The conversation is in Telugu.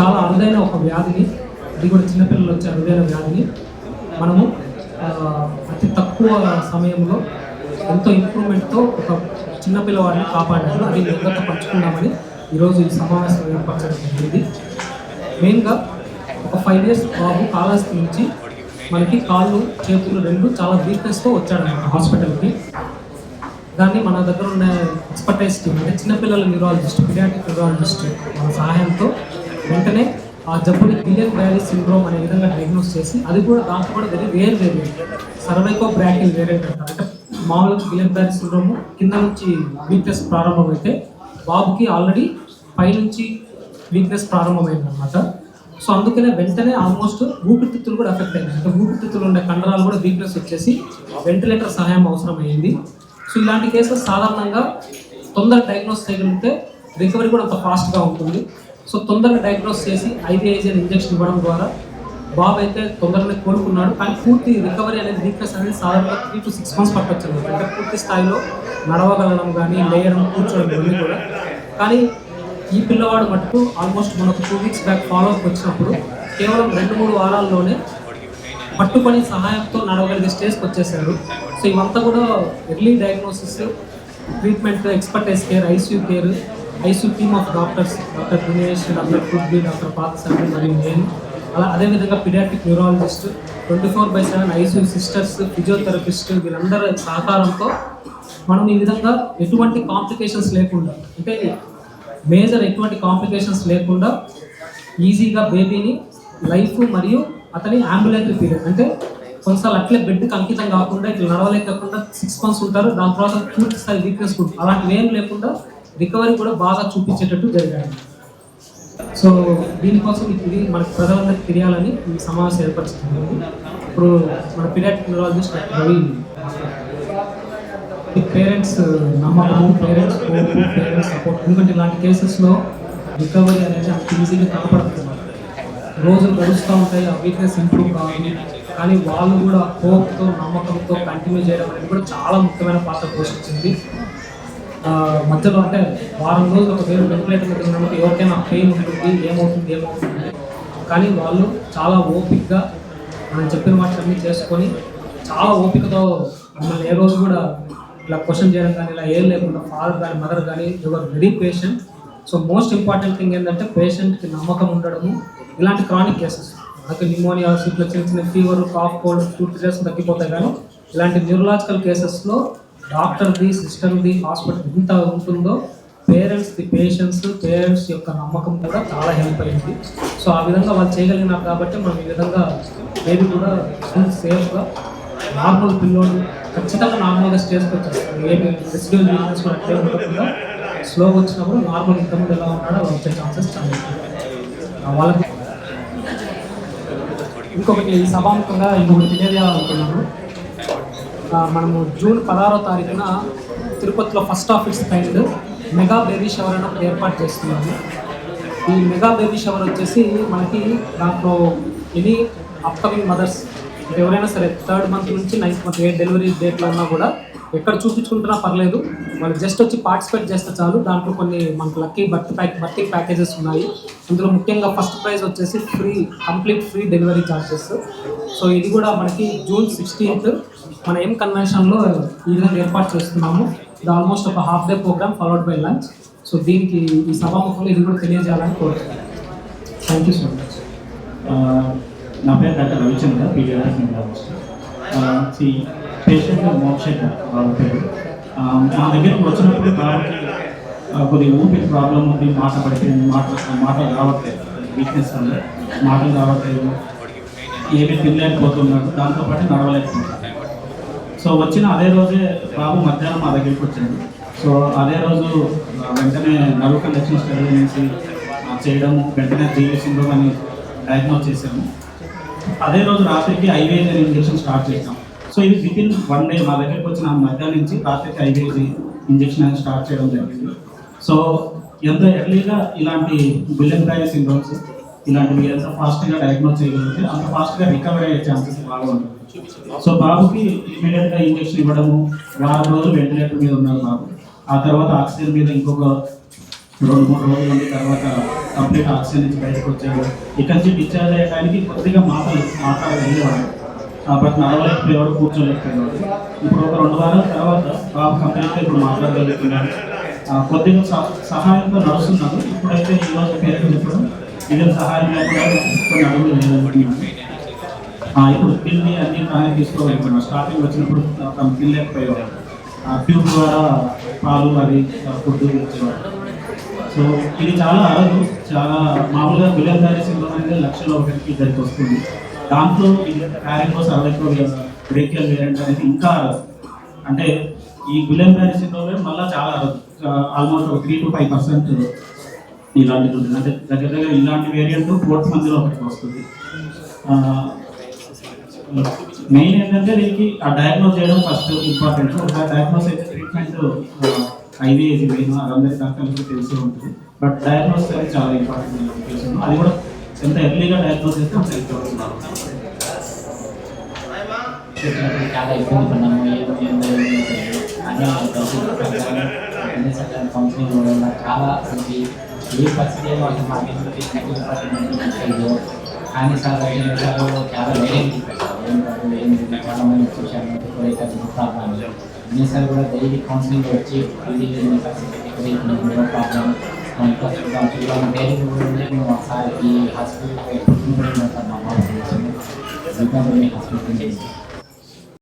చాలా అరుదైన ఒక వ్యాధిని అది కూడా చిన్నపిల్లలు వచ్చే అరుదైన వ్యాధిని మనము అతి తక్కువ సమయంలో ఎంతో ఇంప్రూవ్మెంట్తో ఒక చిన్నపిల్లవాడిని కాపాడారు అది మీ పంచుకున్నామని ఈరోజు ఈ సమావేశం ఏర్పరచడం జరిగింది. మెయిన్గా ఒక ఫైవ్ ఇయర్స్ బాబు కాళహస్తి నుంచి మనకి కాళ్ళు చేతులు రెండు చాలా వీక్నెస్తో వచ్చాడు హాస్పిటల్కి. దాన్ని మన దగ్గర ఉన్న ఎక్స్పర్టైజ్ టీమ్ అంటే చిన్నపిల్లల న్యూరాలజిస్ట్ పిడియాటిక్ న్యూరాలజిస్ట్ మన సహాయంతో వెంటనే ఆ జబ్బుని గిలియన్ బ్యారీ సిండ్రోమ్ అనే విధంగా డయాగ్నోస్ చేసి అది కూడా దాంట్లో కూడా వెరీ వేరు వేరియంట్ సర్వైకో బ్రాకిల్ వేరియంట్ అంటారు. అంటే మామూలుగా గిలియన్ బ్యారీ సిండ్రోమ్ కింద నుంచి వీక్నెస్ ప్రారంభమైతే బాబుకి ఆల్రెడీ పైనుంచి వీక్నెస్ ప్రారంభమైంది అనమాట సో అందుకనే వెంటనే ఆల్మోస్ట్ ఊపిరితిత్తులు కూడా ఎఫెక్ట్ అయింది అంటే ఊపిరితిత్తులు ఉండే కండరాలు కూడా వీక్నెస్ వచ్చేసి వెంటిలేటర్ సహాయం అవసరమైంది. సో ఇలాంటి కేసెస్ సాధారణంగా తొందర డయాగ్నోస్ చేయగలిగితే రికవరీ కూడా అంత ఫాస్ట్గా ఉంటుంది. సో తొందరగా డయాగ్నోస్ చేసి ఐబీఐజీఎన్ ఇంజెక్షన్ ఇవ్వడం ద్వారా బాబు అయితే తొందరగా కోలుకున్నాడు. కానీ పూర్తి రికవరీ అనేది వీక్నెస్ అనేది సాధారణంగా త్రీ టు సిక్స్ మంత్స్ పట్టొచ్చు అంటే పూర్తి స్థాయిలో నడవగలడం కానీ లేయడం కూర్చోవడం ఇవన్నీ కూడా. కానీ ఈ పిల్లవాడు మటుకు ఆల్మోస్ట్ మనకు టూ వీక్స్ బ్యాక్ ఫాలోఅప్ వచ్చినప్పుడు కేవలం రెండు మూడు వారాల్లోనే పట్టుకొని సహాయంతో నడవగలిగే స్టేజ్కి వచ్చేసారు సో ఇవంతా కూడా early diagnosis treatment expertise care ICU care ICU team of doctors doctor Dinesh doctor కుడ్బి doctor పాతసారి మరియు నేను. అలా అదేవిధంగా paediatric neurologist twenty four by seven ICU sisters physiotherapist వీళ్ళందరి సహకారంతో మనం ఈ విధంగా ఎటువంటి కాంప్లికేషన్స్ లేకుండా అంటే మేజర్ ఎటువంటి కాంప్లికేషన్స్ లేకుండా ఈజీగా బేబీని లైఫ్ మరియు అతని అంబులేటరీ పీరియడ్ అంటే కొన్నిసార్లు అట్లే బెడ్కి అంకితం కాకుండా ఇట్లా నడవలేకుండా సిక్స్ మంత్స్ ఉంటారు దాని తర్వాత పూర్తి స్థాయి వీక్నెస్ ఉంటుంది. అలాంటివి ఏం లేకుండా రికవరీ కూడా బాగా చూపించేటట్టు జరిగాయి. సో దీనికోసం ఇది మనకు ప్రజలందరికీ తెలియాలని ఈ సమావేశం ఏర్పరుస్తున్నాము ఇప్పుడు మన పీరియాటిక్ న్యూరాలజిస్ట్ రవి ఈ పేరెంట్స్ నమ్మకము పేరెంట్స్ పేరెంట్స్ సపోర్ట్ ఎందుకంటే ఇలాంటి కేసెస్లో రికవరీ అనేది అంత ఈజీగా కనపడుతుంది రోజులు గడుస్తూ ఉంటాయి ఆ వీక్నెస్ ఇంప్రూవ్ కావాలి కానీ వాళ్ళు కూడా హోప్తో నమ్మకంతో కంటిన్యూ చేయడం అనేది కూడా చాలా ముఖ్యమైన పాత్ర పోషించింది. మధ్యలో అంటే వారం రోజులు ఒక పేరు వెంటిలేటర్ ఉన్నప్పుడు ఎవరికైనా పెయిన్ ఉంటుంది ఏమవుతుంది ఏమవుతుంది. కానీ వాళ్ళు చాలా ఓపిక్గా మనం చెప్పిన వాటిని చేసుకొని చాలా ఓపికతో మమ్మల్ని ఏ రోజు కూడా ఇలా క్వశ్చన్ చేయడం కానీ ఇలా ఏం లేకుండా ఫాదర్ కానీ మదర్ కానీ your very patient so most important thing ఏంటంటే పేషెంట్కి నమ్మకం ఉండడము. ఇలాంటి క్రానిక్ కేసెస్ మనకి నిమోనియా ఇట్లా చిన్న చిన్న fever cough cold two three days తగ్గిపోతాయి కానీ ఇలాంటి న్యూరలాజికల్ కేసెస్లో డాక్టర్ది సిస్టర్ది హాస్పిటల్ ఎంత ఉంటుందో పేరెంట్స్ది పేషెంట్స్ పేరెంట్స్ యొక్క నమ్మకం కూడా చాలా హెల్ప్ అయింది. సో ఆ విధంగా వాళ్ళు చేయగలిగినారు కాబట్టి మనం ఈ విధంగా బేబీ కూడా ఫుల్ సేఫ్గా నార్మల్ పిల్లోడు ఖచ్చితంగా నార్మల్గా స్టేజ్కి వచ్చేస్తారు ఏమి రెసిడ్యూల్ వీక్నెస్ అట్లే ఉండకుండా స్లోగా వచ్చినప్పుడు నార్మల్ ఇంతకుముందు ఎలా ఉన్నాడో వచ్చే ఛాన్సెస్ చాలా వాళ్ళకి ఇంకొకటి ఈ సభాముఖంగా ఇంకొకటి తెలియజేయాలనుకున్నాను మనము జూన్ పదహారో తారీఖున తిరుపతిలో first of its kind mega baby shower అని ఏర్పాటు చేస్తున్నాము. ఈ మెగా బేబీ షవర్ వచ్చేసి మనకి దాంట్లో ఎనీ అప్కమింగ్ మదర్స్ ఎవరైనా సరే థర్డ్ మంత్ నుంచి నైన్త్ మంత్ ఏ డెలివరీ డేట్లో ఉన్నా కూడా ఎక్కడ చూపించుకుంటున్నా పర్లేదు. వాళ్ళు జస్ట్ వచ్చి పార్టిసిపేట్ చేస్తే చాలు. దాంట్లో కొన్ని మనకు lucky birth pack birth packages ఉన్నాయి. ఇందులో ముఖ్యంగా ఫస్ట్ ప్రైజ్ వచ్చేసి free complete free delivery charges so ఇది కూడా మనకి జూన్ సిక్స్టీన్త్ మన ఎం కన్వెన్షన్లో ఈ విధంగా ఏర్పాటు చేస్తున్నాము. ఇది ఆల్మోస్ట్ ఒక half day programme followed by lunch so దీనికి ఈ సభాముఖంలో ఇది కూడా తెలియజేయాలని కోరుతున్నాను. థ్యాంక్ యూ సో మచ్ నా పేరు డాక్టర్ రవిచంద్ర పీడియాట్రిక్ పేషెంట్ మోక్షేట వాళ్ళ పేరు మా దగ్గరికి వచ్చినప్పుడు బాబుకి కొద్ది కొద్దిగా ఊపిరి ప్రాబ్లం ఉంది మాట పడిపోయింది మాట మాటలు రావట్లేదు వీక్నెస్ ఉంది మాటలు రావట్లేదు. ఏమి తినలేకపోతున్నాడు దాంతోపాటు నడవలేకపోతున్నాడు. సో వచ్చిన అదే రోజే బాబు మధ్యాహ్నం మా దగ్గరికి వచ్చింది సో అదే రోజు వెంటనే నర్వ్ కండక్షన్ స్టడీ నుంచి చేయడం వెంటనే జీవీ అని డయాగ్నోస్ చేశాము. అదే రోజు రాత్రికి ఐవేజీ ఇంజెక్షన్ స్టార్ట్ చేసాం సో ఇది విత్ ఇన్ వన్ డే మా దగ్గరికి వచ్చిన మధ్యాహ్నం నుంచి రాత్రికి ఐవేజీ ఇంజెక్షన్ అనేది స్టార్ట్ చేయడం జరిగింది. సో ఎంత ఎర్లీగా ఇలాంటి బిలియన్ బ్యాగ్ సిండ్రోమ్స్ ఇలాంటివి ఎంత ఫాస్ట్గా డయాగ్నోస్ చేయగలిగితే అంత ఫాస్ట్గా రికవరీ అయ్యే ఛాన్సెస్ బాగా ఉంటుంది సో బాబుకి ఇమీడియట్గా ఇంజెక్షన్ ఇవ్వడము వారం రోజులు వెంటిలేటర్ మీద ఉన్నారు బాబు. ఆ తర్వాత ఆక్సిజన్ మీద ఇంకొక రెండు మూడు రోజులు ఉన్న తర్వాత కంప్లీట్ ఆక్సిజన్ నుంచి బయటకు వచ్చాడు. ఇక్కడి నుంచి డిశ్చార్జ్ అయ్యడానికి కొద్దిగా మాటలు మాట్లాడగలిగేవాడు బట్ ఎవరు కూర్చోలేకపోయినాడు ఇప్పుడు ఒక రెండు వారాల తర్వాత బాబు కంప్లీట్గా ఇప్పుడు మాట్లాడగలుగుతున్నాను కొద్దిగా సహ- సహాయంతో నడుస్తున్నాను. ఇప్పుడైతే ఈ రోజు పేరు చెప్పడం ఇదే సహాయం లేకుండా కొన్ని అడుగులు నిలబడుతున్నాడు ఇప్పుడు పిల్లి అన్ని సహాయం తీసుకోలేకపోయినా స్టార్టింగ్ వచ్చినప్పుడు తను పిల్లలేకపోయేవాడు ఆ ట్యూబ్ ద్వారా పాలు అవి ఫుడ్ ఇచ్చేవాడు సో ఇది చాలా అరదు. చాలా మామూలుగా విలన్దారి సిండ్రోమ్ అనేది లక్షలో ఒకటికి ఇద్దరికి వస్తుంది. దాంట్లో ఇది క్యారెక్టర్స్ అరవైకో బ్రేకియల్ వేరియంట్ అనేది ఇంకా అంటే ఈ విలన్దారి సిండ్రోమే మళ్ళీ చాలా ఆల్మోస్ట్ ఒక త్రీ టు ఫైవ్ పర్సెంట్ ఇలాంటిది ఉంటుంది. అంటే దగ్గర దగ్గర ఇలాంటి వేరియంట్ ఫోర్త్ మందిలో ఒకటి వస్తుంది. మెయిన్ ఏంటంటే దీనికి ఆ డయాగ్నోస్ చేయడం ఫస్ట్ ఇంపార్టెంట్ ఆ డయాగ్నోస్ అయితే ట్రీట్మెంట్ ఐవీఏజీ మెయిన్ అందరి డాక్టర్లకు తెలిసి ఉంటుంది. బట్ డయాగ్నోస్ అనేది చాలా ఇంపార్టెంట్ అది కూడా ఎంత ఎర్లీగా డయాగ్నోస్ చేస్తే అంత హెల్ప్ అవుతున్నారు చాలా ఇబ్బంది పడ్డాము ఏం కౌన్సిలింగ్ వల్ల చాలా అది ఏ పరిస్థితి ఏమో కానీ సార్ చాలా వేరే చూశాను ప్రాబ్లం ఎన్నిసార్లు కూడా డైలీ కౌన్సిలింగ్ వచ్చి ప్రాబ్లం నేను ఒకసారి ఈ హాస్పిటల్కి ఎప్పుడు ఉంటాను హాస్పిటల్ హాస్పిటల్